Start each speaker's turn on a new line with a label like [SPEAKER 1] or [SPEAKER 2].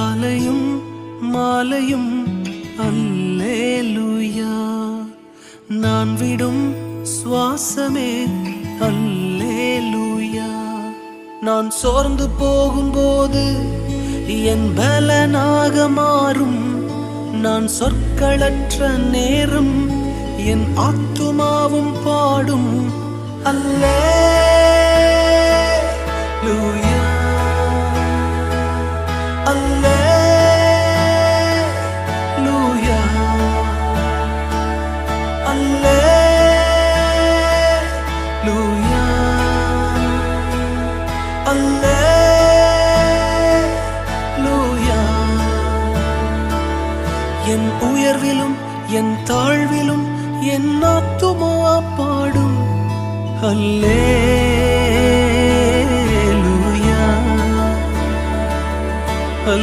[SPEAKER 1] மாலையும் மாலையும் அல்லேலூயா. நான் விடும் சுவாசமே அல்லேலூயா. நான் சோர்ந்து போகும்போது என் பலனாக மாறும். நான் சொற்களற்ற நேரம் என் ஆத்துமாவும் பாடும். அல்லே என் உயர்விலும் என் தாழ்விலும் என் ஆத்துமா பாடும். அல்லே